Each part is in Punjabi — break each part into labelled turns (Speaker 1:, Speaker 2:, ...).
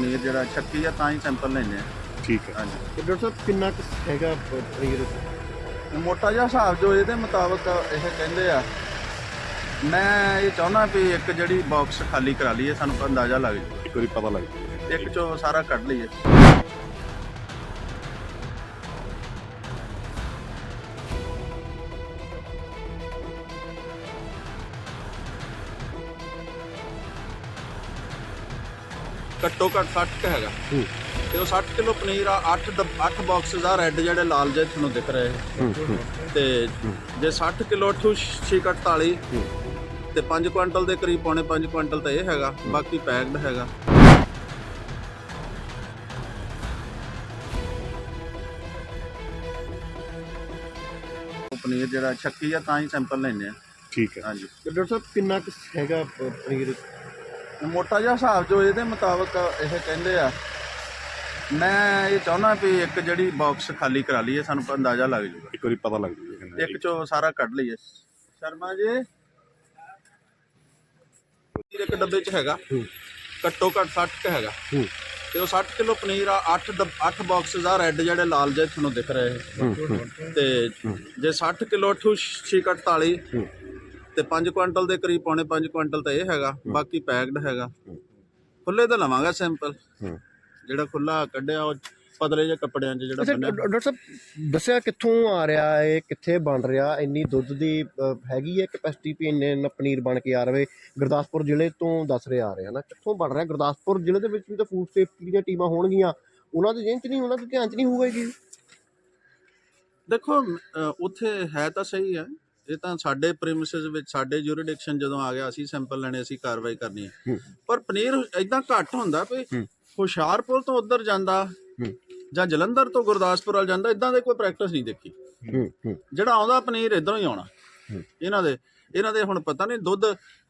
Speaker 1: ਪਨੀਰ ਜਿਹੜਾ ਛੱਕੀ ਆ ਤਾਂ ਹੀ ਸੈਂਪਲ ਲੈਣੇ ਆ।
Speaker 2: ਠੀਕ ਹੈ।
Speaker 1: ਹਾਂਜੀ।
Speaker 3: ਤੇ ਡਾਕਟਰ ਸਾਹਿਬ ਕਿੰਨਾ ਕੁ ਹੈਗਾ ਪਨੀਰ
Speaker 1: ਮੋਟਾ ਜਿਹਾ ਹਿਸਾਬ ਜੋ ਇਹਦੇ ਮੁਤਾਬਕ ਇਹ ਕਹਿੰਦੇ ਆ। ਮੈਂ ਇਹ ਚਾਹੁੰਦਾ ਵੀ ਇੱਕ ਜਿਹੜੀ ਬਾਕਸ ਖਾਲੀ ਕਰਾ ਲਈਏ ਸਾਨੂੰ ਅੰਦਾਜ਼ਾ ਲੱਗ ਜਾਵੇ।
Speaker 2: ਇੱਕ ਵਾਰੀ ਪਤਾ ਲੱਗ ਜਾਊਗਾ
Speaker 1: ਇੱਕ ਚੋਂ ਸਾਰਾ ਕੱਢ ਲਈਏ। ਘੱਟੋ ਘੱਟ 60 ਕ ਹੈਗਾ।
Speaker 2: ਹੂੰ।
Speaker 1: ਤੇ ਉਹ 60 ਕਿਲੋ ਪਨੀਰ ਆ 8 8 ਬਾਕਸਸ ਆ ਰੈੱਡ ਜਿਹੜੇ ਲਾਲ ਜਿਹੇ ਤੁਹਾਨੂੰ ਦਿਖ ਰਹੇ। ਤੇ ਜੇ 60 ਕਿਲੋ 8 48
Speaker 2: ਹੂੰ।
Speaker 1: ਤੇ 5 ਕੁਇੰਟਲ ਦੇ ਕਰੀਬ ਪੌਣੇ 5 ਕੁਇੰਟਲ ਤਾਂ ਇਹ ਹੈਗਾ ਬਾਕੀ ਪੈਕਡ ਹੈਗਾ। ਉਹ ਪਨੀਰ ਜਿਹੜਾ ਛੱਕੀ ਆ ਤਾਂ ਹੀ ਸੈਂਪਲ ਲੈਣੇ ਆ।
Speaker 2: ਠੀਕ ਹੈ।
Speaker 1: ਹਾਂਜੀ।
Speaker 3: ਤੇ ਡਾਕਟਰ ਸਾਹਿਬ ਕਿੰਨਾ ਕੁ ਹੈਗਾ ਪ- ਪਨੀਰ?
Speaker 1: ਮੋਟਾ ਜਿਹਾ ਹਿਸਾਬ ਜੋ ਇਹਦੇ ਮੁਤਾਬਕ ਇਹ ਕਹਿੰਦੇ ਆ ਮੈਂ ਇਹ ਚਾਹੁੰਦਾ ਵੀ ਇੱਕ ਜਿਹੜੀ ਬਾਕਸ ਖਾਲੀ ਕਰਾ ਲਈਏ ਸਾਨੂੰ ਅੰਦਾਜ਼ਾ ਲੱਗ ਜਾਊਗਾ
Speaker 2: ਇੱਕ ਵਾਰੀ ਪਤਾ ਲੱਗ ਕਿੰਨਾ
Speaker 1: ਇੱਕ ਚੋਂ ਸਾਰਾ ਕੱਢ ਲਈਏ। ਸ਼ਰਮਾ ਜੀ ਇੱਕ ਡੱਬੇ 'ਚ ਹੈਗਾ। ਘੱਟੋ ਘੱਟ 60 ਕ ਹੈਗਾ। ਤੇ ਉਹ 60 ਕਿਲੋ ਪਨੀਰ ਆ 8 8 ਬਾਕਸਸ ਆ ਰੈੱਡ ਜਿਹੜੇ ਲਾਲ ਜਿਹੇ ਤੁਹਾਨੂੰ ਦਿਖ ਰਹੇ ਤੇ ਜੇ 60 ਕਿਲੋ 8 48
Speaker 2: ਹੂੰ।
Speaker 1: ਤੇ 5 ਕੁਇੰਟਲ ਦੇ ਕਰੀਬ ਪੌਣੇ 5 ਕੁਇੰਟਲ ਤਾਂ ਇਹ ਹੈਗਾ ਬਾਕੀ ਪੈਕਡ ਹੈਗਾ। ਖੁੱਲੇ ਤਾਂ ਲਵਾਂਗਾ ਸੈਂਪਲ। ਜਿਹੜਾ ਖੁੱਲਾ ਕੱਢਿਆ ਉਹ ਪਤਲੇ ਜਿਹੇ ਕੱਪੜਿਆਂ 'ਚ ਜਿਹੜਾ ਬੰਨਿਆ।
Speaker 3: ਡਾਕਟਰ ਸਾਹਿਬ ਦੱਸਿਆ ਕਿੱਥੋਂ ਆ ਰਿਹਾ ਹੈ ਕਿੱਥੇ ਬਣ ਰਿਹਾ ਇੰਨੀ ਦੁੱਧ ਦੀ ਹੈਗੀ ਹੈ ਕੈਪੈਸਿਟੀ ਵੀ ਇੰਨੇ ਇੰਨਾ ਪਨੀਰ ਬਣ ਕੇ ਆ ਰਵੇ? ਗੁਰਦਾਸਪੁਰ ਜ਼ਿਲ੍ਹੇ ਤੋਂ ਦੱਸ ਰਿਹਾ ਆ ਰਿਹਾ ਨਾ ਕਿੱਥੋਂ ਬਣ ਰਿਹਾ? ਗੁਰਦਾਸਪੁਰ ਜ਼ਿਲ੍ਹੇ ਦੇ ਵਿੱਚ ਵੀ ਤਾਂ ਫੂਡ ਸੇਫਟੀ ਦੀਆਂ ਟੀਮਾਂ ਹੋਣਗੀਆਂ। ਉਹਨਾਂ ਦੇ ਜ਼ਿਹਨ 'ਚ ਨਹੀਂ ਉਹਨਾਂ ਦੇ ਧਿਆਨ 'ਚ ਨਹੀਂ ਹੋਊਗਾ ਚੀਜ਼?
Speaker 1: ਦੇਖੋ ਉੱਥੇ ਹੈ ਤਾਂ ਸਹੀ ਹੈ। ਇਹ ਤਾਂ ਸਾਡੇ ਪ੍ਰੀਮਿਸਿਸ ਵਿੱਚ ਸਾਡੇ ਜੂਰਿਡਿਕਸ਼ਨ ਜਦੋਂ ਆ ਗਿਆ ਅਸੀਂ ਸੈਂਪਲ ਲੈਣੇ ਅਸੀਂ ਕਾਰਵਾਈ ਕਰਨੀ ਹੈ। ਪਰ ਪਨੀਰ ਇਦਾਂ ਘੱਟ ਹੁੰਦਾ ਵੀ। ਹੁਸ਼ਿਆਰਪੁਰ ਤੋਂ ਉੱਧਰ ਜਾਂਦਾ। ਜਾਂ ਜਲੰਧਰ ਤੋਂ ਗੁਰਦਾਸਪੁਰ ਵੱਲ ਜਾਂਦਾ ਇਦਾਂ ਦੇ ਕੋਈ ਪ੍ਰੈਕਟਿਸ ਨਹੀਂ ਦੇਖੀ। ਜਿਹੜਾ ਆਉਂਦਾ ਪਨੀਰ ਇਧਰੋਂ ਹੀ ਆਉਣਾ। ਇਹਨਾਂ ਦੇ ਇਹਨਾਂ ਦੇ ਹੁਣ ਪਤਾ ਨਹੀਂ ਦੁੱਧ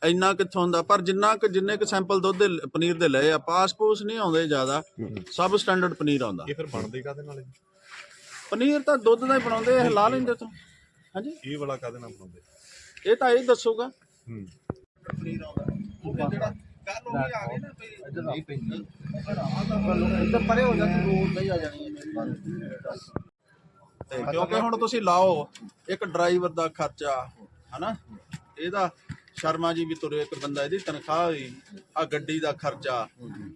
Speaker 1: ਇੰਨਾ ਕਿੱਥੋਂ ਹੁੰਦਾ ਪਰ ਜਿੰਨਾ ਕਿ ਜਿੰਨੇ ਕਿ ਸੈਂਪਲ ਦੁੱਧ ਦੇ ਪਨੀਰ ਦੇ ਲਏ ਆ ਪਾਸ ਪੂਸ ਨਹੀਂ ਆਉਂਦੇ ਜ਼ਿਆਦਾ। ਸਬ ਸਟੈਂਡਰਡ ਪਨੀਰ ਆਉਂਦਾ।
Speaker 2: ਇਹ ਫਿਰ ਬਣਦੇ ਕਾਦੇ ਨਾਲ
Speaker 1: ਪਨੀਰ ਤਾਂ ਦੁੱਧ ਦਾ ਹੀ ਬਣਾਉਂਦੇ ਇਹ ਲਾ ਲੈਂਦੇ ਤੋਂ ਹਾਂਜੀ।
Speaker 2: ਇਹ ਵਾਲਾ ਕਾਦੇ ਨਾਲ ਬਣਾਉਂਦੇ?
Speaker 1: ਇਹ ਤਾਂ ਇਹ ਦੱਸੂਗਾ।
Speaker 2: ਹੂੰ।
Speaker 1: ਪਨੀਰ ਆਉਂਦਾ ਉਹ ਵੀ ਜਿਹੜਾ ਕੱਲ ਉਹ ਵੀ ਆ ਗਏ ਨਾ
Speaker 3: ਇੱਧਰ ਨਹੀਂ ਪੈਂਦੀ
Speaker 1: ਇੱਧਰ ਪਰੇ ਹੋ ਜਾਂਦੀ ਰੋਡ ਨਹੀਂ ਆ ਜਾਣੀ ਤੇ ਕਿਉਂਕਿ ਹੁਣ ਤੁਸੀਂ ਲਾਓ ਇੱਕ ਡਰਾਈਵਰ ਦਾ ਖਰਚਾ ਹਨਾ? ਇਹਦਾ ਸ਼ਰਮਾ ਜੀ ਵੀ ਤੁਰੇ ਇੱਕ ਬੰਦਾ ਇਹਦੀ ਤਨਖਾਹ ਹੋਈ ਆ ਗੱਡੀ ਦਾ ਖਰਚਾ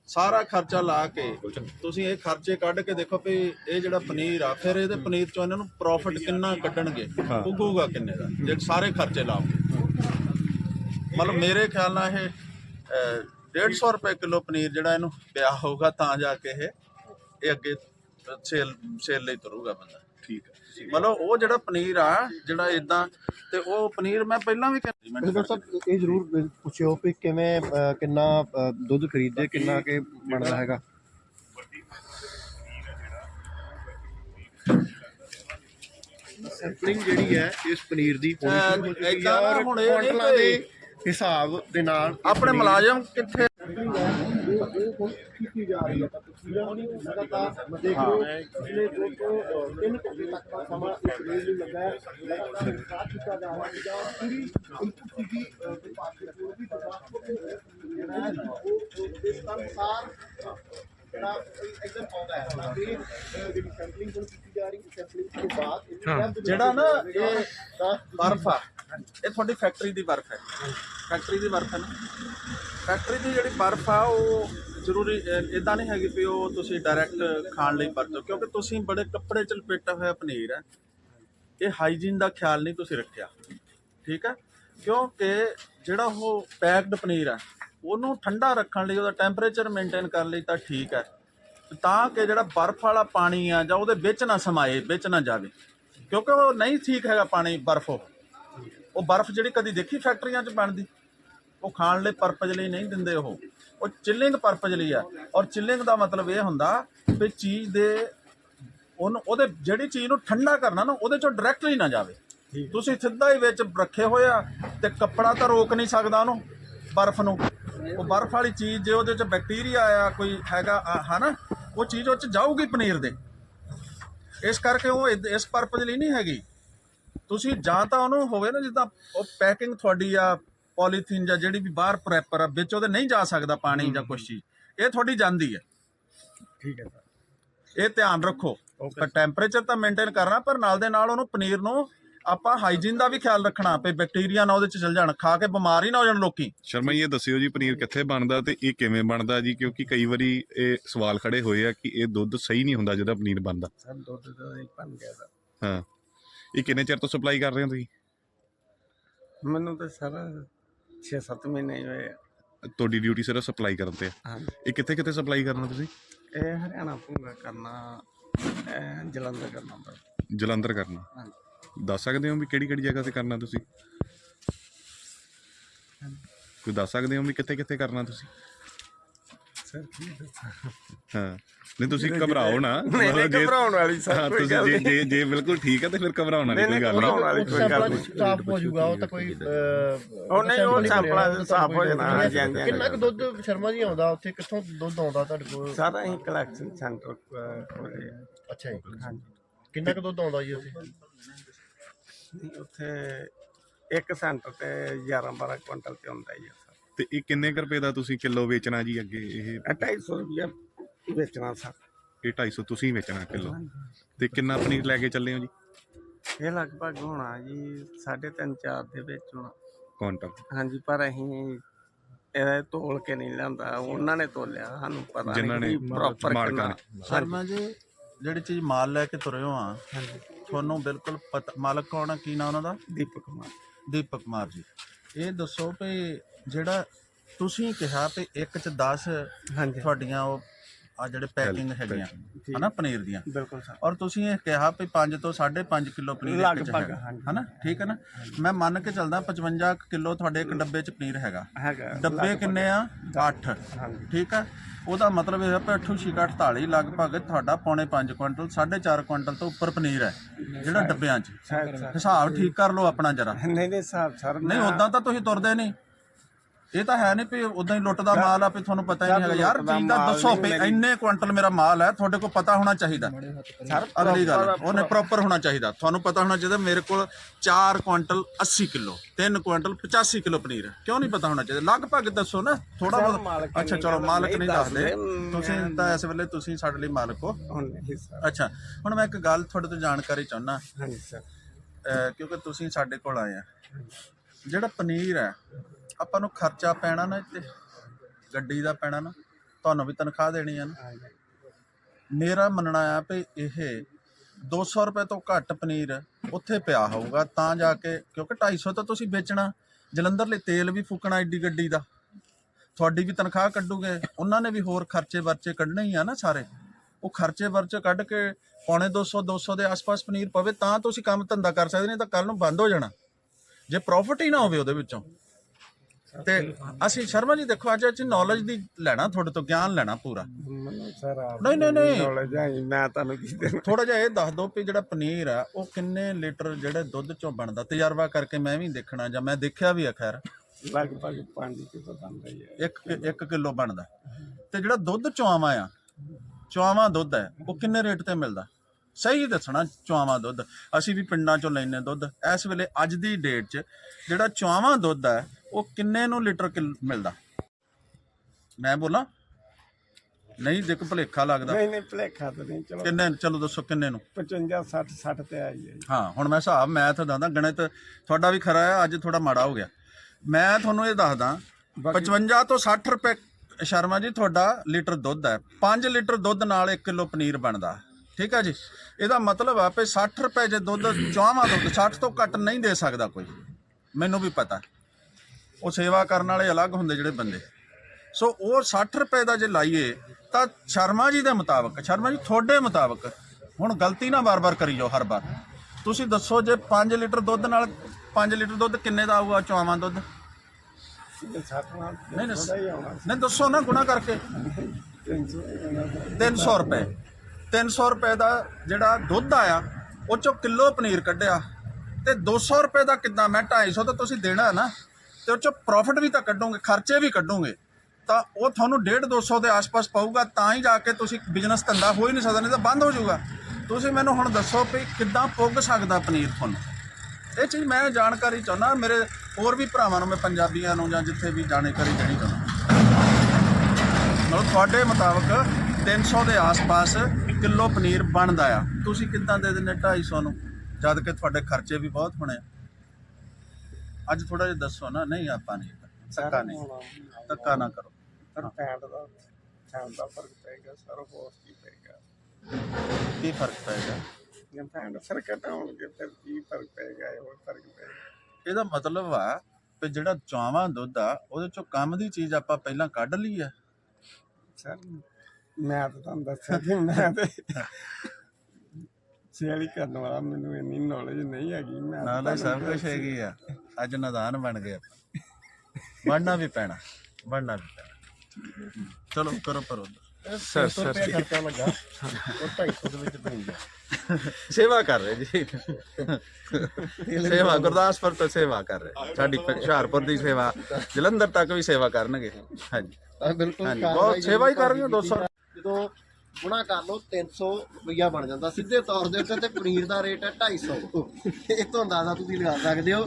Speaker 1: ਸਾਰਾ ਖਰਚਾ ਲਾ ਕੇ ਤੁਸੀਂ ਇਹ ਖਰਚੇ ਕੱਢ ਕੇ ਦੇਖੋ ਵੀ ਇਹ ਜਿਹੜਾ ਪਨੀਰ ਆ ਫਿਰ ਇਹਦੇ ਪਨੀਰ ਚੋਂ ਇਹਨਾਂ ਨੂੰ ਪ੍ਰੋਫਿਟ ਕਿੰਨਾ ਕੱਢਣਗੇ ਉੱਗੂਗਾ ਕਿੰਨੇ ਦਾ ਜੇ ਸਾਰੇ ਖਰਚੇ ਲਾਓਗੇ। ਮਤਲਬ ਮੇਰੇ ਖਿਆਲ ਨਾਲ ਇਹ ਅਹ, 150 ਰੁਪਏ ਕਿਲੋ ਪਨੀਰ ਜਿਹੜਾ ਇਹਨੂੰ ਪਿਆ ਹੋਊਗਾ ਤਾਂ ਜਾ ਕੇ ਇਹ ਇਹ ਅੱਗੇ ਸੇਲ ਸੇਲ ਲਈ ਤੁਰੂਗਾ ਬੰਦਾ। ਮਤਲਬ ਉਹ ਜਿਹੜਾ ਪਨੀਰ ਆ ਜਿਹੜਾ ਇਦਾਂ ਤੇ ਉਹ ਪਨੀਰ ਮੈਂ ਪਹਿਲਾਂ ਵੀ
Speaker 3: ਡਾਕਟਰ ਸਾਹਿਬ ਇਹ ਜ਼ਰੂਰ ਪੁੱਛਿਓ ਕਿ ਕਿਵੇਂ ਅ, ਕਿੰਨਾ ਅ, ਦੁੱਧ ਖਰੀਦਦੇ ਕਿੰਨਾ ਕਿ ਬਣਦਾ ਹੈਗਾ। ਸੈਂਪਲਿੰਗ ਜਿਹੜੀ ਹੈ ਇਸ ਪਨੀਰ ਦੀ ਹੋਣੀ ਸ਼ੁਰੂ ਹੋ ਚੁੱਕੀ ਹੈ
Speaker 1: ਏਦਾਂ ਨਾ
Speaker 3: ਔਰ
Speaker 1: ਹੁਣ ਇਹ ਨਹੀਂ
Speaker 3: ਕੁਆਂਟਲਾਂ
Speaker 1: ਕੋਈ-
Speaker 3: ਦੇ ਹਿਸਾਬ ਦੇ ਨਾਲ
Speaker 1: ਆਪਣੇ ਮੁਲਾਜ਼ਮ ਕਿੱਥੇ?
Speaker 3: ਕੀਤੀ ਜਾ ਰਹੀ ਹੈ। ਤਾਂ ਤਸਵੀਰਾਂ ਲਗਾਤਾਰ ਦੇਖ ਰਹੇ ਹੋ। ਪਿਛਲੇ ਦੋ ਤੋਂ ਤਿੰਨ ਘੰਟੇ ਤੱਕ ਦਾ ਸਮਾਂ ਇਸ ਰੇਲ ਨੂੰ ਲੱਗਾ ਹੈ। ਲਗਾਤਾਰ ਵਿਕਾਸ ਕੀਤਾ ਜਾ ਰਿਹਾ ਹੈ। ਜਾਂ ਪੂਰੀ ਇਨਪੁਟ ਸੀਗੀ ਅਹ, ਵਿਭਾਗ ਦੇ। ਕੋਲ ਵੀ ਗੁਰਦਾਸਪੁਰ ਦੇ ਜਿਹੜਾ ਹੈ ਉਹ ਇਸ ਅਨੁਸਾਰ ਜਿਹੜਾ ਇੱਕਦਮ ਆਉਂਦਾ ਹੈ ਤਾਂ ਇਹ ਅਹ, ਜਿਹੜੀ ਸੈਂਪਲਿੰਗ ਹੁਣ ਕੀਤੀ ਜਾ ਰਹੀ ਹੈ ਸੈਂਪਲਿੰਗ ਤੋਂ ਬਾਅਦ ਇਹਨੂੰ
Speaker 1: ਜਿਹੜਾ ਨਾ ਇਹ ਬਰਫ ਆ। ਇਹ ਤੁਹਾਡੀ ਫੈਕਟਰੀ ਦੀ ਬਰਫ ਹੈ। ਫੈਕਟਰੀ ਦੀ ਬਰਫ ਹੈ ਨਾ। ਫੈਕਟਰੀ ਦੀ ਜਿਹੜੀ ਬਰਫ ਆ, ਉਹ ਜ਼ਰੂਰੀ ਇਦਾਂ ਨਹੀਂ ਹੈਗੀ ਵੀ ਉਹ ਤੁਸੀਂ ਡਾਇਰੈਕਟ ਖਾਣ ਲਈ ਵਰਤੋ, ਕਿਉਂਕਿ ਤੁਸੀਂ ਬੜੇ ਕੱਪੜੇ ਚ ਲਪੇਟਾ ਹੋਇਆ ਪਨੀਰ ਹੈ। ਇਹ ਹਾਈਜੀਨ ਦਾ ਖਿਆਲ ਨਹੀਂ ਤੁਸੀਂ ਰੱਖਿਆ। ਠੀਕ ਹੈ? ਕਿਉਂਕਿ ਜਿਹੜਾ ਉਹ ਪੈਕਡ ਪਨੀਰ ਹੈ, ਉਹਨੂੰ ਠੰਡਾ ਰੱਖਣ ਲਈ, ਉਹਦਾ ਟੈਂਪਰੇਚਰ ਮੇਨਟੇਨ ਕਰਨ ਲਈ ਤਾਂ ਠੀਕ ਹੈ। ਤਾਂ ਕਿ ਜਿਹੜਾ ਬਰਫ਼ ਵਾਲਾ ਪਾਣੀ ਆ, ਜਾਂ ਉਹਦੇ ਵਿੱਚ ਨਾ ਸਮਾਏ, ਵਿੱਚ ਨਾ ਜਾਵੇ। ਕਿਉਂਕਿ ਉਹ ਨਹੀਂ ਠੀਕ ਹੈਗਾ ਪਾਣੀ, ਬਰਫ਼ ਉਹ। ਉਹ ਬਰਫ਼ ਜਿਹੜੀ ਕਦੀ ਦੇਖੀ ਫੈਕਟਰੀਆਂ 'ਚ ਬਣਦੀ? ਉਹ ਖਾਣ ਲਈ ਪਰਪਸ ਲਈ ਨਹੀਂ ਦਿੰਦੇ ਉਹ। ਉਹ ਚਿਲਿੰਗ ਪਰਪਸ ਲਈ ਆ। ਔਰ ਚਿਲਿੰਗ ਦਾ ਮਤਲਬ ਇਹ ਹੁੰਦਾ ਵੀ ਚੀਜ਼ ਦੇ ਉਹਨੂੰ ਉਹਦੇ ਜਿਹੜੀ ਚੀਜ਼ ਨੂੰ ਠੰਡਾ ਕਰਨਾ ਨਾ ਉਹਦੇ ਚੋਂ ਡਾਇਰੈਕਟਲੀ ਨਾ ਜਾਵੇ। ਤੁਸੀਂ ਸਿੱਧਾ ਹੀ ਵਿੱਚ ਰੱਖੇ ਹੋਇਆ ਤੇ ਕੱਪੜਾ ਤਾਂ ਰੋਕ ਨਹੀਂ ਸਕਦਾ ਉਹਨੂੰ ਬਰਫ਼ ਨੂੰ। ਉਹ ਬਰਫ਼ ਵਾਲੀ ਚੀਜ਼ ਜੇ ਉਹਦੇ ਚ ਬੈਕਟੀਰੀਆ ਆ ਕੋਈ ਹੈਗਾ ਹਨਾ ਉਹ ਚੀਜ਼ ਉਹ ਚ ਜਾਊਗੀ ਪਨੀਰ ਦੇ। ਇਸ ਕਰਕੇ ਉਹ ਇਸ ਪਰਪਸ ਲਈ ਨਹੀਂ ਹੈਗੀ। ਤੁਸੀਂ ਜਾਂ ਤਾਂ ਉਹਨੂੰ ਹੋਵੇ ਨਾ ਜਿੱਦਾਂ ਉਹ ਪੈਕਿੰਗ ਤੁਹਾਡੀ ਆ ਪੋਲੀਥੀਨ ਜਾਂ ਜਿਹੜੀ ਵੀ ਬਾਹਰ ਪ੍ਰੈਪਰ ਆ ਵਿੱਚ ਉਹਦੇ ਨਹੀਂ ਜਾ ਸਕਦਾ ਪਾਣੀ ਜਾਂ ਕੁਛ ਚੀਜ਼। ਇਹ ਤੁਹਾਡੀ ਜਾਂਦੀ ਹੈ।
Speaker 4: ਠੀਕ ਹੈ ਸਰ।
Speaker 1: ਇਹ ਧਿਆਨ ਰੱਖੋ। ਪਰ ਟੈਂਪਰੇਚਰ ਤਾਂ ਮੇਨਟੇਨ ਕਰਨਾ ਪਰ ਨਾਲ ਦੇ ਨਾਲ ਉਹਨੂੰ ਪਨੀਰ ਨੂੰ ਆਪਾਂ ਹਾਈਜੀਨ ਦਾ ਵੀ ਖਿਆਲ ਰੱਖਣਾ ਵੀ ਬੈਕਟੀਰੀਆ ਨਾ ਉਹਦੇ ਚ ਚਲ ਜਾਣ ਖਾ ਕੇ ਬਿਮਾਰ ਹੀ ਨਾ ਹੋ ਜਾਣ ਲੋਕੀ।
Speaker 2: ਸ਼ਰਮਾ ਜੀ ਇਹ ਦੱਸਿਓ ਜੀ ਪਨੀਰ ਕਿੱਥੇ ਬਣਦਾ ਤੇ ਇਹ ਕਿਵੇਂ ਬਣਦਾ ਜੀ ਕਿਉਂਕਿ ਕਈ ਵਾਰੀ ਇਹ ਸਵਾਲ ਖੜੇ ਹੋਏ ਆ ਕਿ ਇਹ ਦੁੱਧ ਸਹੀ ਨਹੀਂ ਹੁੰਦਾ ਜਿਹਦਾ ਪਨੀਰ ਬਣਦਾ।
Speaker 4: ਸਰ ਦੁੱਧ ਦਾ ਹੀ ਬਣ ਗਿਆ ਸਰ।
Speaker 2: ਹਾਂ। ਇਹ ਕਿੰਨੇ ਚਿਰ ਤੋਂ ਸਪਲਾਈ ਕਰ ਰਹੇ ਹੋ ਤੁਸੀਂ?
Speaker 4: ਮੈਨੂੰ ਤਾਂ ਸਰ 6-7 ਮਹੀਨੇ ਹੀ ਹੋਏ ਆ।
Speaker 2: ਤੁਹਾਡੀ ਡਿਊਟੀ ਸਿਰਫ ਸਪਲਾਈ ਕਰਨ ਤੇ
Speaker 4: ਹਾਂਜੀ।
Speaker 2: ਇਹ ਕਿੱਥੇ ਕਿੱਥੇ ਸਪਲਾਈ ਕਰਨਾ ਤੁਸੀਂ?
Speaker 4: ਇਹ ਹਰਿਆਣਾ ਭੂੰਗਾ ਕਰਨਾ ਇਹ ਜਲੰਧਰ ਕਰਨਾ
Speaker 2: ਜਲੰਧਰ ਕਰਨਾ।
Speaker 4: ਹਾਂਜੀ।
Speaker 2: ਦੱਸ ਸਕਦੇ ਹੋ ਵੀ ਕਿਹੜੀ ਕਿਹੜੀ ਜਗ੍ਹਾ ਤੇ ਕਰਨਾ ਤੁਸੀਂ? ਕੋਈ ਦੱਸ ਸਕਦੇ ਹੋ ਵੀ ਕਿੱਥੇ ਕਿੱਥੇ ਕਰਨਾ ਤੁਸੀਂ?
Speaker 4: ਸਰ ਕੀ ਦੱਸਾਂ?
Speaker 2: ਹਾਂ। ਨਹੀਂ ਤੁਸੀਂ ਘਬਰਾਓ ਨਾ।
Speaker 4: ਨਹੀਂ
Speaker 2: ਜੇ-
Speaker 4: ਘਬਰਾਉਣ ਵਾਲੀ ਸਰ
Speaker 2: ਹਾਂ
Speaker 4: ਕੋਈ
Speaker 2: ਤੁਸੀਂ
Speaker 4: ਗੱਲ
Speaker 2: ਜੇ
Speaker 4: ਨਹੀਂ।
Speaker 2: ਜੇ ਜੇ ਬਿਲਕੁਲ ਠੀਕ ਹੈ ਤੇ ਫਿਰ ਘਬਰਾਉਣ ਵਾਲੀ
Speaker 4: ਨਹੀਂ,
Speaker 2: ਕੋਈ
Speaker 4: ਨਹੀਂ,
Speaker 2: ਗੱਲ
Speaker 4: ਘਬਰਾਉਣ
Speaker 2: ਨਹੀਂ
Speaker 4: ਵਾਲੀ ਕੋਈ ਗੱਲ ਨਹੀਂ।
Speaker 3: ਸਾਫ਼ ਹੋ ਜਾਊਗਾ ਉਹ ਤਾਂ ਕੋਈ
Speaker 4: ਉਹ ਨਹੀਂ, ਉਹ ਸੈਂਪਲਾਂ ਸਾਫ਼ ਹੋ ਜਾਣਾ, ਹਾਂਜੀ, ਹਾਂਜੀ, ਹਾਂਜੀ।
Speaker 3: ਕਿੰਨਾ ਕੁ ਦੁੱਧ ਸ਼ਰਮਾ ਜੀ ਆਉਂਦਾ ਉੱਥੇ? ਕਿੱਥੋਂ ਦੁੱਧ ਆਉਂਦਾ ਤੁਹਾਡੇ ਕੋਲ?
Speaker 4: ਸਾਰਾ ਹੀ ਕਲੈਕਸ਼ਨ ਸੈਂਟਰ ਕੋਲੇ।
Speaker 3: ਅੱਛਾ ਜੀ।
Speaker 4: ਹਾਂਜੀ।
Speaker 3: ਕਿੰਨਾ ਕੁ ਦੁੱਧ ਆਉਂਦਾ ਜੀ ਉੱਥੇ?
Speaker 4: ਨਹੀਂ, ਉੱਥੇ ਇੱਕ ਸੈਂਟਰ ਤੇ 11-12 ਕੁਇੰਟਲ ਤੇ ਹੁੰਦਾ ਸਰ
Speaker 2: ਤੇ ਇਹ ਕਿੰਨੇ ਕੁ ਰੁਪਏ ਦਾ ਤੁਸੀਂ ਕਿਲੋ ਵੇਚਣਾ ਜੀ ਅੱਗੇ ਇਹ?
Speaker 4: ਇਹ 250 ਰੁਪਏ ਵੇਚਣਾ ਸਰ
Speaker 2: ਇਹ 250 ਤੁਸੀਂ ਵੇਚਣਾ ਕਿਲੋ। ਤੇ ਕਿੰਨਾ ਪਨੀਰ ਲੈ ਕੇ ਚੱਲੇ ਹੋ ਜੀ?
Speaker 4: ਇਹ ਲਗਭਗ ਹੋਣਾ ਜੀ 3.5 4 ਦੇ ਵਿੱਚ ਹੋਣਾ।
Speaker 2: ਕੁਆਂਟਲ।
Speaker 4: ਹਾਂਜੀ ਪਰ ਅਸੀਂ ਇਹ ਤੋਲ ਕੇ ਨਹੀਂ ਲਿਆਂਦਾ। ਉਹਨਾਂ ਨੇ ਤੋਲਿਆ ਸਾਨੂੰ ਪਤਾ
Speaker 2: ਜਿਨ੍ਹਾਂ ਨੇ
Speaker 4: ਪ੍ਰੋਪਰ
Speaker 2: ਮਾਲਕਾਂ ਨੇ।
Speaker 1: ਸ਼ਰਮਾ ਜੀ ਜਿਹੜੀ ਚੀਜ਼ ਮਾਲ ਲੈ ਕੇ ਤੁਰੇ ਹੋ ਆ
Speaker 4: ਹਾਂਜੀ।
Speaker 1: ਤੁਹਾਨੂੰ ਬਿਲਕੁਲ ਪਤਾ ਮਾਲਕ ਕੌਣ ਆ? ਕੀ ਨਾਂ ਉਹਨਾਂ ਦਾ?
Speaker 4: ਦੀਪਕ ਕੁਮਾਰ।
Speaker 1: ਦੀਪਕ ਕੁਮਾਰ ਜੀ। ਇਹ ਦੱਸੋ ਵੀ ਜਿਹੜਾ ਤੁਸੀਂ ਕਿਹਾ ਵੀ ਇੱਕ ਚ 10
Speaker 4: ਹਾਂਜੀ।
Speaker 1: ਤੁਹਾਡੀਆਂ ਉਹ ਆ ਜਿਹੜੇ ਪੈਕਿੰਗ ਹੈਗੀਆਂ ਹਨਾ ਪਨੀਰ ਦੀਆਂ।
Speaker 4: ਬਿਲਕੁਲ ਸਰ।
Speaker 1: ਔਰ ਤੁਸੀਂ ਇਹ ਕਿਹਾ ਵੀ 5 ਤੋਂ 5.5 ਕਿਲੋ ਪਨੀਰ ਇੱਕ ਚ ਹੈਗਾ। ਹਨਾ ਠੀਕ ਹੈ ਨਾ? ਮੈਂ ਮੰਨ ਕੇ ਚੱਲਦਾ 55 ਕਿਲੋ ਤੁਹਾਡੇ ਇੱਕ ਡੱਬੇ ਚ ਪਨੀਰ ਹੈਗਾ।
Speaker 4: ਹੈਗਾ।
Speaker 1: ਡੱਬੇ ਕਿੰਨੇ ਆ? 8
Speaker 4: ਹਾਂਜੀ।
Speaker 1: ਠੀਕ ਆ? ਉਹਦਾ ਮਤਲਬ ਇਹ ਹੈ ਕਿ 8 6 48 ਲਗਭਗ ਤੁਹਾਡਾ ਪੌਣੇ 5 ਕੁਇੰਟਲ 4.5 ਕੁਇੰਟਲ ਤੋਂ ਉੱਪਰ ਪਨੀਰ ਹੈ ਜਿਹੜਾ ਡੱਬਿਆਂ 'ਚ। ਹਿਸਾਬ ਠੀਕ ਕਰ ਲਓ ਆਪਣਾ ਜਰਾ।
Speaker 4: ਨਹੀਂ ਨਹੀਂ ਸਾਹਿਬ ਸਰ
Speaker 1: ਨਹੀਂ ਉਦਾਂ ਤਾਂ ਤੁਸੀਂ ਤੁਰਦੇ ਨਹੀਂ। ਇਹ ਤਾਂ ਹੈ ਨਹੀਂ ਵੀ ਉਦਾਂ ਹੀ ਲੁੱਟ ਦਾ ਮਾਲ ਆ ਵੀ ਤੁਹਾਨੂੰ ਪਤਾ ਹੀ ਨਹੀਂ ਹੈਗਾ। ਯਾਰ ਚੀਜ਼ ਦਾ ਦੱਸੋ ਵੀ ਇੰਨੇ ਕੁਇੰਟਲ ਮੇਰਾ ਮਾਲ ਹੈ ਤੁਹਾਡੇ ਕੋਲ ਪਤਾ ਹੋਣਾ ਚਾਹੀਦਾ।
Speaker 4: ਸਰ
Speaker 1: ਅਗਲੀ ਗੱਲ ਉਹਨੇ ਪ੍ਰੋਪਰ ਹੋਣਾ ਚਾਹੀਦਾ। ਤੁਹਾਨੂੰ ਪਤਾ ਹੋਣਾ ਚਾਹੀਦਾ ਮੇਰੇ ਕੋਲ 4 quintal 80 kilo 3 quintal 85 kilo paneer. ਹੈ ਕਿਉਂ ਨਹੀਂ ਪਤਾ ਹੋਣਾ ਚਾਹੀਦਾ? ਲਗਭਗ ਦੱਸੋ ਨਾ ਥੋੜਾ ਬਹੁਤ ਅੱਛਾ ਚਲੋ ਮਾਲਕ
Speaker 4: ਨਹੀਂ
Speaker 1: ਦੱਸਦੇ। ਤੁਸੀਂ ਤਾਂ ਇਸ ਵੇਲੇ ਤੁਸੀਂ ਸਾਡੇ ਲਈ ਮਾਲਕ ਹੋ। ਅੱਛਾ ਹੁਣ ਮੈਂ ਇੱਕ ਗੱਲ ਤੁਹਾਡੇ ਤੋਂ ਜਾਣਕਾਰੀ ਚਾਹੁੰਦਾ।
Speaker 4: ਹਾਂਜੀ ਸਰ।
Speaker 1: ਕਿਉਂਕਿ ਤੁਸੀਂ ਸਾਡੇ ਕੋਲ ਆਏ ਆ। ਜਿਹੜਾ ਪਨੀਰ ਹੈ ਆਪਾਂ ਨੂੰ ਖਰਚਾ ਪੈਣਾ ਨਾ ਇੱਥੇ, ਗੱਡੀ ਦਾ ਪੈਣਾ ਨਾ, ਤੁਹਾਨੂੰ ਵੀ ਤਨਖਾਹ ਦੇਣੀ ਆ ਨਾ। ਮੇਰਾ ਮੰਨਣਾ ਆ ਵੀ ਇਹ 200 ਰੁਪਏ ਤੋਂ ਘੱਟ ਪਨੀਰ ਉੱਥੇ ਪਿਆ ਹੋਊਗਾ, ਤਾਂ ਜਾ ਕੇ, ਕਿਉਂਕਿ 250 ਤਾਂ ਤੁਸੀਂ ਵੇਚਣਾ। ਜਲੰਧਰ ਲਈ ਤੇਲ ਵੀ ਫੂਕਣਾ ਐਡੀ ਗੱਡੀ ਦਾ। ਤੁਹਾਡੀ ਵੀ ਤਨਖਾਹ ਕੱਢੂਗੇ, ਉਹਨਾਂ ਨੇ ਵੀ ਹੋਰ ਖਰਚੇ ਵਰਚੇ ਕੱਢਣੇ ਹੀ ਆ ਨਾ ਸਾਰੇ। ਉਹ ਖਰਚੇ ਵਰਚੇ ਕੱਢ ਕੇ ਪੌਣੇ 200 200 ਦੇ ਆਸ-ਪਾਸ ਪਨੀਰ ਪਵੇ, ਤਾਂ ਤੁਸੀਂ ਕੰਮ ਧੰਦਾ ਕਰ ਸਕਦੇ ਨਹੀਂ ਤਾਂ ਕੱਲ ਨੂੰ ਬੰਦ ਹੋ ਜਾਣਾ। ਜੇ ਪ੍ਰੋਫਿਟ ਹੀ ਨਾ ਹੋਵੇ ਉਹਦੇ ਵਿੱਚੋਂ। ਤੇ ਅਸੀਂ ਸ਼ਰਮਾ ਜੀ ਦੇਖੋ ਅੱਜ ਅੱਜ ਨੌਲੇਜ ਦੀ ਲੈਣਾ ਤੁਹਾਡੇ ਤੋਂ ਗਿਆਨ ਲੈਣਾ ਪੂਰਾ।
Speaker 4: ਸਰ
Speaker 1: ਨਹੀਂ, ਨਹੀਂ, ਨਹੀਂ।
Speaker 4: ਮੈਂ ਤੁਹਾਨੂੰ ਕੀ ਦੇਣਾ।
Speaker 1: ਥੋੜਾ ਜਿਹਾ ਇਹ ਦੱਸ ਦਿਓ ਕਿ ਜਿਹੜਾ ਪਨੀਰ ਆ ਉਹ ਕਿੰਨੇ ਲੀਟਰ ਜਿਹੜੇ ਦੁੱਧ ਚੋਂ ਬਣਦਾ? ਤਜਰਬਾ ਕਰਕੇ ਮੈਂ ਵੀ ਦੇਖਣਾ ਜਾਂ ਮੈਂ ਦੇਖਿਆ ਵੀ ਆ ਖੈਰ।
Speaker 4: ਲਗਭਗ 5 ਕਿਲੋ ਬਣਦਾ ਹੀ ਹੈ।
Speaker 1: ਇੱਕ ਇੱਕ ਕਿਲੋ ਬਣਦਾ। ਤੇ ਜਿਹੜਾ ਦੁੱਧ ਚੁਆਵਾਂ ਆ ਚੁਆਵਾਂ ਦੁੱਧ ਹੈ ਉਹ ਕਿੰਨੇ ਰੇਟ ਤੇ ਮਿਲਦਾ? ਸਹੀ ਦੱਸਣਾ ਚੁਆਵਾਂ ਦੁੱਧ। ਅਸੀਂ ਵੀ ਪਿੰਡਾਂ ਚੋਂ ਲੈਨੇ ਦੁੱਧ। ਇਸ ਵੇਲੇ ਅੱਜ ਦੀ ਡੇਟ 'ਚ ਜਿਹੜਾ ਚੁਆਵਾਂ ਦੁੱਧ ਹੈ ਉਹ ਕਿੰਨੇ ਨੂੰ ਲੀਟਰ ਕਿਲ- ਮਿਲਦਾ? ਮੈਂ ਬੋਲਾਂ? ਨਹੀਂ ਦੇਖ ਭਲੇਖਾ ਲੱਗਦਾ।
Speaker 4: ਨਹੀਂ ਨਹੀਂ ਭਲੇਖਾ ਤਾਂ ਨਹੀਂ ਚਲੋ।
Speaker 1: ਕਿੰਨੇ ਚਲੋ ਦੱਸੋ ਕਿੰਨੇ ਨੂੰ?
Speaker 4: 55 60 60 ਤੇ ਆਈ ਹੈ।
Speaker 1: ਹਾਂ ਹੁਣ ਮੈਂ ਹਿਸਾਬ ਮੈਥ ਦੱਸਦਾ ਗਣਿਤ ਤੁਹਾਡਾ ਵੀ ਖਰਾ ਹੈ ਅੱਜ ਥੋੜਾ ਮਾੜਾ ਹੋ ਗਿਆ। ਮੈਂ ਤੁਹਾਨੂੰ ਇਹ ਦੱਸਦਾ 55 ਤੋਂ 60 ਰੁਪਏ ਸ਼ਰਮਾ ਜੀ ਤੁਹਾਡਾ ਲੀਟਰ ਦੁੱਧ ਹੈ। 5 ਲੀਟਰ ਦੁੱਧ ਨਾਲ 1 ਕਿਲੋ ਪਨੀਰ ਬਣਦਾ। ਠੀਕ ਆ ਜੀ? ਇਹਦਾ ਮਤਲਬ ਆ ਵੀ 60 ਰੁਪਏ ਜੇ ਦੁੱਧ ਚਾਹਵਾਂ ਦੁੱਧ 60 ਤੋਂ ਘੱਟ ਨਹੀਂ ਦੇ ਸਕਦਾ ਕੋਈ। ਮੈਨੂੰ ਵੀ ਪਤਾ। ਉਹ ਸੇਵਾ ਕਰਨ ਵਾਲੇ ਅਲੱਗ ਹੁੰਦੇ ਜਿਹੜੇ ਬੰਦੇ। ਸੋ ਉਹ 60 ਰੁਪਏ ਦਾ ਜੇ ਲਾਈਏ, ਤਾਂ ਸ਼ਰਮਾ ਜੀ ਦੇ ਮੁਤਾਬਕ, ਸ਼ਰਮਾ ਜੀ ਤੁਹਾਡੇ ਮੁਤਾਬਕ, ਹੁਣ ਗਲਤੀ ਨਾ ਵਾਰ-ਵਾਰ ਕਰੀ ਜਾਓ ਹਰ ਵਾਰ। ਤੁਸੀਂ ਦੱਸੋ ਜੇ 5 ਲੀਟਰ ਦੁੱਧ ਨਾਲ 5 ਲੀਟਰ ਦੁੱਧ ਕਿੰਨੇ ਦਾ ਆਊਗਾ ਚੌਵਾਂ ਦੁੱਧ? ਨਹੀਂ ਨਹੀਂ ਦੱਸੋ ਨਾ ਗੁਣਾ ਕਰਕੇ।
Speaker 4: 300 ਹੀ
Speaker 1: 300 ਰੁਪਏ। 300 ਰੁਪਏ ਦਾ ਜਿਹੜਾ ਦੁੱਧ ਆਇਆ, ਉਹ ਚੋਂ ਕਿਲੋ ਪਨੀਰ ਕੱਢਿਆ। ਤੇ 200 ਰੁਪਏ ਦਾ ਕਿੱਦਾਂ? ਮੈਂ 250 ਤਾਂ ਤੁਸੀਂ ਦੇਣਾ ਨਾ, ਤੇ ਉਹ ਚੋਂ ਪ੍ਰੋਫਿਟ ਵੀ ਤਾਂ ਕੱਢੋਗੇ, ਖਰਚੇ ਵੀ ਕੱਢੋਗੇ। ਤਾਂ ਉਹ ਤੁਹਾਨੂੰ 1.5 200 ਦੇ ਆਸ-ਪਾਸ ਪਊਗਾ, ਤਾਂ ਹੀ ਜਾ ਕੇ ਤੁਸੀਂ ਬਿਜ਼ਨਸ ਧੰਦਾ ਹੋ ਹੀ ਨਹੀਂ ਸਕਦਾ, ਨਹੀਂ ਤਾਂ ਬੰਦ ਹੋ ਜਾਊਗਾ। ਤੁਸੀਂ ਮੈਨੂੰ ਹੁਣ ਦੱਸੋ ਵੀ ਕਿੱਦਾਂ ਪੁੱਗ ਸਕਦਾ ਪਨੀਰ ਤੁਹਾਨੂੰ? ਇਹ ਚੀਜ਼ ਮੈਂ ਜਾਣਕਾਰੀ ਚਾਹੁੰਦਾ, ਮੇਰੇ ਹੋਰ ਵੀ ਭਰਾਵਾਂ ਨੂੰ, ਮੈਂ ਪੰਜਾਬੀਆਂ ਨੂੰ ਜਾਂ ਜਿੱਥੇ ਵੀ ਜਾਣਕਾਰੀ ਦੇਣੀ ਚਾਹੁੰਦਾ। ਮਤਲਬ ਤੁਹਾਡੇ ਮੁਤਾਬਕ 300 ਦੇ ਆਸ-ਪਾਸ ਕਿਲੋ ਪਨੀਰ ਬਣਦਾ ਆ। ਤੁਸੀਂ ਕਿੱਦਾਂ ਦੇ ਦਿੰਦੇ 250 ਨੂੰ? ਜਦ ਕਿ ਤੁਹਾਡੇ ਖਰਚੇ ਵੀ ਬਹੁਤ ਹੋਣੇ ਆ। ਅੱਜ ਥੋੜਾ ਜਿਹਾ ਦੱਸੋ ਨਾ ਨਹੀਂ ਆਪਾਂ ਨਹੀਂ ਧੱਕਾ ਨਹੀਂ। ਧੱਕਾ ਨਾ। ਕਰੋ।
Speaker 4: ਸਰ ਫੈਟ ਦਾ ਫੈਟ ਦਾ ਫ਼ਰਕ ਪਏਗਾ ਸਰ ਹੋਰ ਕੀ
Speaker 1: ਕੀ ਫ਼ਰਕ ਪਏਗਾ
Speaker 4: ਜੇ ਫੈਟ ਸਰ ਘਟਾਉਣਗੇ ਫਿਰ ਕੀ ਫ਼ਰਕ ਪਏਗਾ ਇਹ ਹੋਰ ਫ਼ਰਕ ਪਏਗਾ
Speaker 1: ਇਹਦਾ ਮਤਲਬ ਆ ਕਿ ਜਿਹੜਾ ਚੌਵਾਂ ਦੁੱਧ ਆ ਉਹਦੇ ਚੋਂ ਕੰਮ ਦੀ ਚੀਜ਼ ਆਪਾਂ ਪਹਿਲਾਂ ਕੱਢ ਲਈ ਆ।
Speaker 4: ਸਰ ਮੈਂ ਤਾਂ ਤੁਹਾਨੂੰ ਦੱਸਿਆ ਕਿ ਮੈਂ ਤੇ ਸੇਲੀ ਕਰਨ ਵਾਲਾ ਮੈਨੂੰ ਇੰਨੀ ਨੌਲੇਜ ਨਹੀਂ ਹੈਗੀ ਮੈਂ ਤਾਂ
Speaker 1: ਨਾਲੇ ਸਭ
Speaker 4: ਤੁਹਾਨੂੰ
Speaker 1: ਕੁਝ ਹੈਗੀ ਆ। ਅੱਜ ਨਦਾਨ ਬਣ ਗਏ ਆਪਾਂ। ਬਣਨਾ ਵੀ ਪੈਣਾ ਬਣਨਾ ਵੀ ਪੈਣਾ। ਚਲੋ ਕਰੋ ਪਰੋ
Speaker 3: ਸਰ ਸਰ ਖਰਚਾ ਲੱਗਾ। ਉਹ 250 ਦੇ ਵਿੱਚ ਬਣ ਗਿਆ
Speaker 1: ਸੇਵਾ ਕਰ ਰਹੇ ਜੀ। ਸੇਵਾ ਗੁਰਦਾਸਪੁਰ ਤੋਂ ਸੇਵਾ ਕਰ ਰਹੇ। ਸਾਡੀ ਪ- ਹੁਸ਼ਿਆਰਪੁਰ ਦੀ ਸੇਵਾ ਜਲੰਧਰ ਤੱਕ ਵੀ ਸੇਵਾ ਕਰਨਗੇ ਹਾਂਜੀ।
Speaker 3: ਤਾਂ ਬਿਲਕੁਲ
Speaker 1: ਹਾਂਜੀ,
Speaker 3: ਕਾਰਵਾਈ
Speaker 1: ਬਹੁਤ ਸੇਵਾ ਹੀ ਕਰਨਗੇ,
Speaker 3: ਜਿਹੜੀ
Speaker 1: 200
Speaker 3: ਜਦੋਂ ਗੁਣਾ ਕਰ ਲਓ 300 ਰੁਪਈਆ ਬਣ ਜਾਂਦਾ। ਸਿੱਧੇ ਤੌਰ ਦੇ ਉੱਤੇ ਤੇ ਪਨੀਰ ਦਾ ਰੇਟ ਹੈ 250 ਇਹ ਤੋਂ ਅੰਦਾਜ਼ਾ ਤੁਸੀਂ ਲਗਾ ਸਕਦੇ ਹੋ।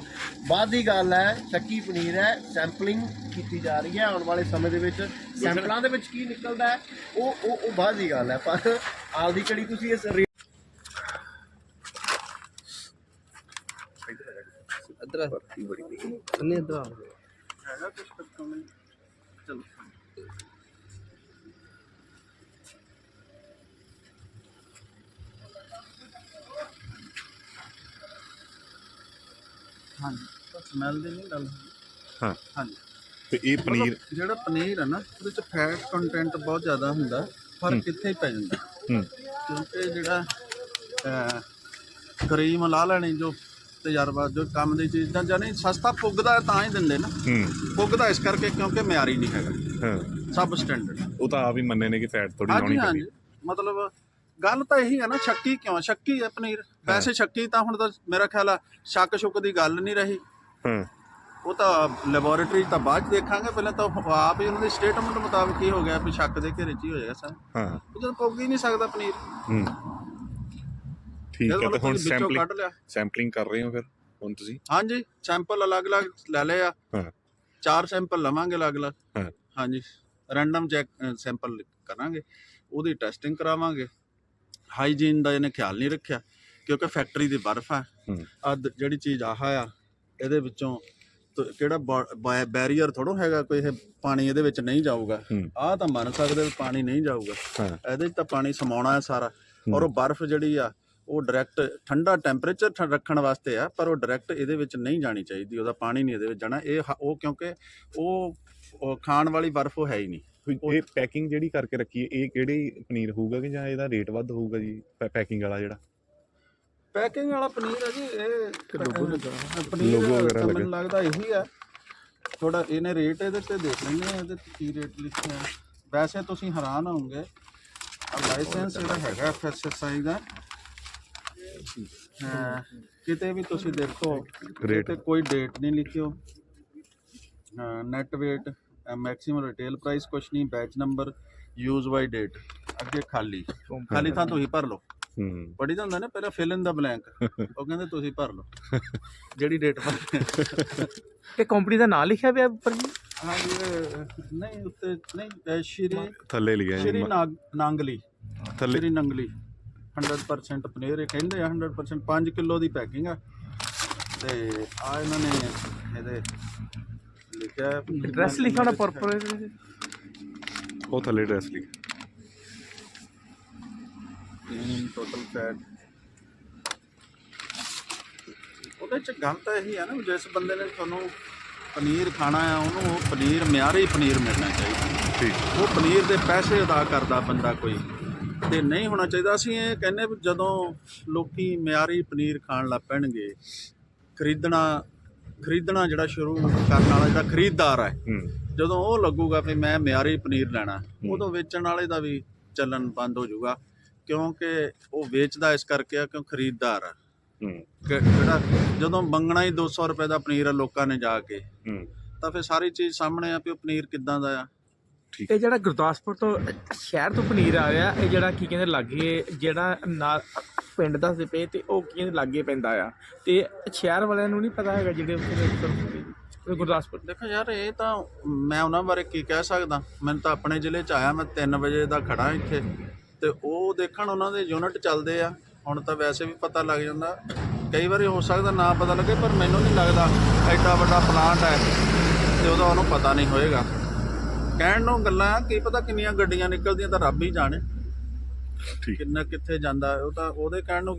Speaker 3: ਬਾਅਦ ਦੀ ਗੱਲ ਹੈ ਸ਼ੱਕੀ ਪਨੀਰ ਹੈ ਸੈਂਪਲਿੰਗ ਕੀਤੀ ਜਾ ਰਹੀ ਹੈ ਆਉਣ ਵਾਲੇ ਸਮੇਂ ਦੇ ਵਿੱਚ। ਸੈਂਪਲਾਂ ਦੇ ਵਿੱਚ ਕੀ ਨਿਕਲਦਾ ਹੈ? ਉਹ ਉਹ ਉਹ ਬਾਅਦ ਦੀ ਗੱਲ ਹੈ ਪਰ ਆਲ ਦੀ ਕੜੀ ਤੁਸੀਂ ਇਸ ਰੇਟ
Speaker 1: ਹੈਗਾ ਕੁਝ ਤੱਕ ਨਹੀਂ ਚਲੋ। ਹਾਂਜੀ। ਸਮੈਲ ਦੀ ਨਹੀਂ ਗੱਲ
Speaker 2: ਹਾਂ।
Speaker 1: ਹਾਂਜੀ।
Speaker 2: ਤੇ ਇਹ ਪਨੀਰ
Speaker 1: ਮਤਲਬ ਜਿਹੜਾ ਪਨੀਰ ਹੈ ਨਾ ਉਹਦੇ ਚ ਫੈਟ ਕੰਟੈਂਟ ਬਹੁਤ ਜ਼ਿਆਦਾ ਹੁੰਦਾ ਫ਼ਰਕ ਕਿੱਥੇ ਹੀ ਪੈ ਜਾਂਦਾ?
Speaker 2: ਹੂੰ।
Speaker 1: ਕਿਉਂਕਿ ਜਿਹੜਾ ਅਹ, ਕਰੀਮ ਲਾ ਲੈਣੀ ਜੋ ਤਜਰਬਾ ਜੋ ਕੰਮ ਦੀ ਚੀਜ਼ਾਂ ਜਾਂ ਨਹੀਂ ਸਸਤਾ ਪੁੱਗਦਾ ਹੈ ਤਾਂ ਹੀ ਦਿੰਦੇ ਨਾ।
Speaker 2: ਹੂੰ।
Speaker 1: ਪੁੱਗਦਾ ਇਸ ਕਰਕੇ ਕਿਉਂਕਿ ਮਿਆਰੀ ਨਹੀਂ ਹੈਗਾ।
Speaker 2: ਹਾਂ।
Speaker 1: ਸਬ ਸਟੈਂਡਰਡ
Speaker 2: ਉਹ ਤਾਂ ਆਪ ਹੀ ਮੰਨੇ ਨੇ ਕਿ ਫੈਟ ਥੋੜੀ
Speaker 1: ਹਾਂਜੀ
Speaker 2: ਲਾਉਣੀ
Speaker 1: ਹਾਂਜੀ।
Speaker 2: ਪੈਂਦੀ
Speaker 1: ਮਤਲਬ ਗੱਲ ਤਾਂ ਇਹੀ ਹੈ ਨਾ ਸ਼ੱਕੀ ਕਿਉਂ ਸ਼ੱਕੀ ਹੈ ਪਨੀਰ। ਵੈਸੇ ਸ਼ੱਕੀ ਤਾਂ ਹੁਣ ਤਾਂ ਮੇਰਾ ਖਿਆਲ ਆ ਸ਼ੱਕ ਸ਼ੁਕ ਦੀ ਗੱਲ ਨਹੀਂ ਰਹੀ।
Speaker 2: ਹਾਂ।
Speaker 1: ਉਹ ਤਾਂ ਲੈਬੋਰੇਟਰੀ ਤਾਂ ਬਾਅਦ ਦੇਖਾਂਗੇ ਪਹਿਲਾਂ ਤਾਂ ਆਪ ਹੀ ਉਹਨਾਂ ਦੀ ਸਟੇਟਮੈਂਟ ਮੁਤਾਬਕ ਹੀ ਹੋ ਗਿਆ ਵੀ ਸ਼ੱਕ ਦੇ ਘੇਰੇ 'ਚ ਹੀ ਹੋ ਜਾਏਗਾ ਸਰ।
Speaker 2: ਹਾਂ।
Speaker 1: ਉਹ ਜਦੋਂ ਪੁੱਗ ਹੀ ਨਹੀਂ ਸਕਦਾ ਪਨੀਰ।
Speaker 2: ਹੂੰ। ਠੀਕ ਹੈ ਤੇ ਹੁਣ ਸੈਂਪਲਿੰਗ
Speaker 1: ਕੱਢ ਲਿਆ।
Speaker 2: ਸੈਂਪਲਿੰਗ ਕਰ ਰਹੇ ਹੋ ਫਿਰ ਹੁਣ ਤੁਸੀਂ?
Speaker 1: ਹਾਂਜੀ ਸੈਂਪਲ ਅਲੱਗ-ਅਲੱਗ ਲੈ ਲਏ ਆ।
Speaker 2: ਹਾਂ।
Speaker 1: ਚਾਰ ਸੈਂਪਲ ਲਵਾਂਗੇ ਅਲੱਗ-ਅਲੱਗ।
Speaker 2: ਹਾਂ।
Speaker 1: ਹਾਂਜੀ ਰੈਂਡਮ ਚੈੱਕ ਸੈਂਪਲ ਕਰਾਂਗੇ ਉਹਦੀ ਟੈਸਟਿੰਗ ਕਰਾਵਾਂਗੇ। ਹਾਈਜੀਨ ਦਾ ਇਹਨੇ ਖਿਆਲ ਨਹੀਂ ਰੱਖਿਆ। ਕਿਉਂਕਿ ਫੈਕਟਰੀ ਦੀ ਬਰਫ਼ ਆ। ਆ ਜਿਹੜੀ ਚੀਜ਼ ਆਹ ਆ ਇਹਦੇ ਵਿੱਚੋਂ ਤ- ਕਿਹੜਾ ਬੈਰੀਅਰ ਥੋੜੋ ਹੈਗਾ ਕੋਈ ਇਹ ਪਾਣੀ ਇਹਦੇ ਵਿੱਚ ਨਹੀਂ ਜਾਊਗਾ। ਆਹ ਤਾਂ ਮੰਨ ਸਕਦੇ ਪਾਣੀ ਨਹੀਂ ਜਾਊਗਾ। ਇਹਦੇ 'ਚ ਤਾਂ ਪਾਣੀ ਸਮਾਉਣਾ ਹੈ ਸਾਰਾ। ਔਰ ਉਹ ਬਰਫ਼ ਜਿਹੜੀ ਆ ਉਹ ਡਾਇਰੈਕਟ ਠੰਡਾ ਟੈਂਪਰੇਚਰ ਰੱਖਣ ਵਾਸਤੇ ਆ ਪਰ ਉਹ ਡਾਇਰੈਕਟ ਇਹਦੇ ਵਿੱਚ ਨਹੀਂ ਜਾਣੀ ਚਾਹੀਦੀ ਉਹਦਾ ਪਾਣੀ ਨਹੀਂ ਇਹਦੇ ਵਿੱਚ ਜਾਣਾ। ਇਹ ਉਹ ਕਿਉਂਕਿ ਉਹ ਉਹ ਖਾਣ ਵਾਲੀ ਬਰਫ਼ ਉਹ ਹੈ ਹੀ ਨਹੀਂ।
Speaker 2: ਇਹ ਪੈਕਿੰਗ ਜਿਹੜੀ ਕਰਕੇ ਰੱਖੀ ਹੈ ਇਹ ਕਿਹੜੀ ਪਨੀਰ ਹੋਊਗਾ ਕਿ ਜਾਂ ਇਹਦਾ ਰੇਟ ਵੱਧ ਹੋਊਗਾ ਜੀ ਪੈਕਿੰਗ ਵਾਲਾ ਜਿਹੜਾ?
Speaker 1: ਪੈਕਿੰਗ ਵਾਲਾ ਪਨੀਰ ਹੈ ਜੀ ਇਹ ਪਨੀਰ। ਮੈਨੂੰ ਲੱਗਦਾ ਇਹੀ ਆ ਥੋੜਾ ਇਹਨੇ ਰੇਟ ਇਹਦੇ ਤੇ ਦੇਖ ਲੈਂਦੇ ਆ ਇਹਦੇ ਤੇ ਕੀ ਰੇਟ ਲਿਖਿਆ ਹੈ। ਵੈਸੇ ਤੁਸੀਂ ਹੈਰਾਨ ਹੋਵੋਗੇ ਆ ਲਾਇਸੈਂਸ ਜਿਹੜਾ ਹੈਗਾ ਐਫਐਸਐਸਆਈ ਦਾ ਹਾਂ, ਕਿਤੇ ਵੀ ਤੁਸੀਂ ਦੇਖੋ। ਤੇ ਕੋਈ ਡੇਟ ਨਹੀਂ ਲਿਖਿਓ net weight maximum retail price ਕੁਛ ਨਹੀਂ batch number use by date ਅੱਗੇ ਖਾਲੀ ਖਾਲੀ ਤਾਂ ਤੁਸੀਂ ਭਰ ਲਓ
Speaker 2: ਹੂੰ।
Speaker 1: ਪੜੀ ਦਾ ਹੁੰਦਾ ਨਾ ਪਹਿਲਾਂ ਫਿਲ ਇਨ ਦਾ ਬਲੈਂਕ ਉਹ ਕਹਿੰਦੇ ਤੁਸੀਂ ਭਰ ਲਓ। ਜਿਹੜੀ ਡੇਟ ਭਰ
Speaker 5: ਇਹ ਕੰਪਨੀ ਦਾ ਨਾਂ ਲਿਖਿਆ ਪਿਆ ਉੱਪਰ ਜੀ
Speaker 1: ਹਾਂ ਇਹ ਨਹੀਂ ਉੱਤੇ ਨਹੀਂ ਇਹ ਸ਼੍ਰੀ
Speaker 2: ਥੱਲੇ ਲਿਖਿਆ
Speaker 1: ਸ਼੍ਰੀ
Speaker 2: ਜੀ
Speaker 1: ਨਾਗ ਨਾਂਗਲੀ।
Speaker 2: ਥੱਲੇ।
Speaker 1: ਸ਼੍ਰੀ ਨੰਗਲੀ। 100% ਪਨੀਰ ਇਹ ਕਹਿੰਦੇ ਆ 100% 5 ਕਿਲੋ ਦੀ ਪੈਕਿੰਗ ਆ। ਤੇ ਆ ਇਹਨਾਂ ਨੇ ਇਹਦੇ ਲਿਖਿਆ।
Speaker 5: ਐਡਰੈਸ ਲਿਖਿਆ ਹੋਣਾ ਪਰਪਲ
Speaker 2: ਉਹ ਥੱਲੇ ਡਰੈਸ ਲਿਖਿਆ।
Speaker 1: ਟੋਟਲ ਫੈਟ ਉਹਦੇ ਚ ਗੱਲ ਤਾਂ ਇਹੀ ਆ ਨਾ ਜਿਸ ਬੰਦੇ ਨੇ ਤੁਹਾਨੂੰ ਪਨੀਰ ਖਾਣਾ ਆ ਉਹਨੂੰ ਉਹ ਪਨੀਰ ਮਿਆਰੀ ਪਨੀਰ ਮਿਲਣਾ ਚਾਹੀਦਾ।
Speaker 2: ਠੀਕ।
Speaker 1: ਉਹ ਪਨੀਰ ਦੇ ਪੈਸੇ ਅਦਾ ਕਰਦਾ ਬੰਦਾ ਕੋਈ ਤੇ ਨਹੀਂ ਹੋਣਾ ਚਾਹੀਦਾ। ਅਸੀਂ ਇਹ ਕਹਿੰਦੇ ਵੀ ਜਦੋਂ ਲੋਕੀ ਮਿਆਰੀ ਪਨੀਰ ਖਾਣ ਲੱਗ ਪੈਣਗੇ ਖਰੀਦਣਾ ਖਰੀਦਣਾ ਜਿਹੜਾ ਸ਼ੁਰੂ ਕਰਨ ਵਾਲਾ ਜਿਹੜਾ ਖਰੀਦਦਾਰ ਹੈ
Speaker 2: ਹੂੰ।
Speaker 1: ਜਦੋਂ ਉਹ ਲੱਗੂਗਾ ਵੀ ਮੈਂ ਮਿਆਰੀ ਪਨੀਰ ਲੈਣਾ ਉਦੋਂ ਵੇਚਣ ਵਾਲੇ ਦਾ ਵੀ ਚੱਲਣ ਬੰਦ ਹੋ ਜਾਊਗਾ। ਕਿਉਂਕਿ ਉਹ ਵੇਚਦਾ ਇਸ ਕਰਕੇ ਆ ਕਿਉਂ ਖਰੀਦਦਾਰ ਆ।
Speaker 2: ਹੂੰ।
Speaker 1: ਕਿ ਜਿਹੜਾ ਜਦੋਂ ਮੰਗਣਾ ਹੀ 200 ਰੁਪਏ ਦਾ ਪਨੀਰ ਆ ਲੋਕਾਂ ਨੇ ਜਾ ਕੇ
Speaker 2: ਹੂੰ।
Speaker 1: ਤਾਂ ਫਿਰ ਸਾਰੀ ਚੀਜ਼ ਸਾਹਮਣੇ ਆ ਵੀ ਉਹ ਪਨੀਰ ਕਿੱਦਾਂ ਦਾ ਆ।
Speaker 5: ਇਹ ਜਿਹੜਾ ਗੁਰਦਾਸਪੁਰ ਤੋਂ ਸ਼ਹਿਰ ਤੋਂ ਪਨੀਰ ਆ ਰਿਹਾ ਇਹ ਜਿਹੜਾ ਕੀ ਕਹਿੰਦੇ ਲਾਗੇ ਜਿਹੜਾ ਨਾਲ ਪਿੰਡ ਦੱਸਦੇ ਪਏ ਤੇ ਉਹ ਕੀ ਕਹਿੰਦੇ ਲਾਗੇ ਪੈਂਦਾ ਆ। ਤੇ ਸ਼ਹਿਰ ਵਾਲਿਆਂ ਨੂੰ ਨਹੀਂ ਪਤਾ ਹੈਗਾ ਜਿਹੜੇ ਉੱਥੇ ਦੇ ਉੱਪਰ ਗੁਰਦਾਸਪੁਰ।
Speaker 1: ਦੇਖੋ ਯਾਰ ਇਹ ਤਾਂ ਮੈਂ ਉਹਨਾਂ ਬਾਰੇ ਕੀ ਕਹਿ ਸਕਦਾ। ਮੈਨੂੰ ਤਾਂ ਆਪਣੇ ਜ਼ਿਲ੍ਹੇ ਚ ਆਇਆ ਮੈਂ 3 ਵਜੇ ਦਾ ਖੜਾ ਇੱਥੇ। ਤੇ ਉਹ ਦੇਖਣ ਉਹਨਾਂ ਦੇ ਯੂਨਿਟ ਚੱਲਦੇ ਆ। ਹੁਣ ਤਾਂ ਵੈਸੇ ਵੀ ਪਤਾ ਲੱਗ ਜਾਂਦਾ। ਕਈ ਵਾਰੀ ਹੋ ਸਕਦਾ ਨਾ ਪਤਾ ਲੱਗੇ ਪਰ ਮੈਨੂੰ ਨਹੀਂ ਲੱਗਦਾ ਐਡਾ ਵੱਡਾ ਪਲਾਂਟ ਹੈ। ਤੇ ਉਹਦਾ ਉਹਨੂੰ ਪਤਾ ਨਹੀਂ ਹੋਏਗਾ। ਕਹਿਣ ਨੂੰ ਗੱਲਾਂ ਆ, ਕੀ ਪਤਾ ਕਿੰਨੀਆਂ ਗੱਡੀਆਂ ਨਿਕਲਦੀਆਂ ਤਾਂ ਰੱਬ ਹੀ ਜਾਣੇ।
Speaker 2: ਠੀਕ।
Speaker 1: ਕਿੰਨਾ ਕਿੱਥੇ ਜਾਂਦਾ ਉਹ ਤਾਂ ਉਹਦੇ ਕਹਿਣ ਨੂੰ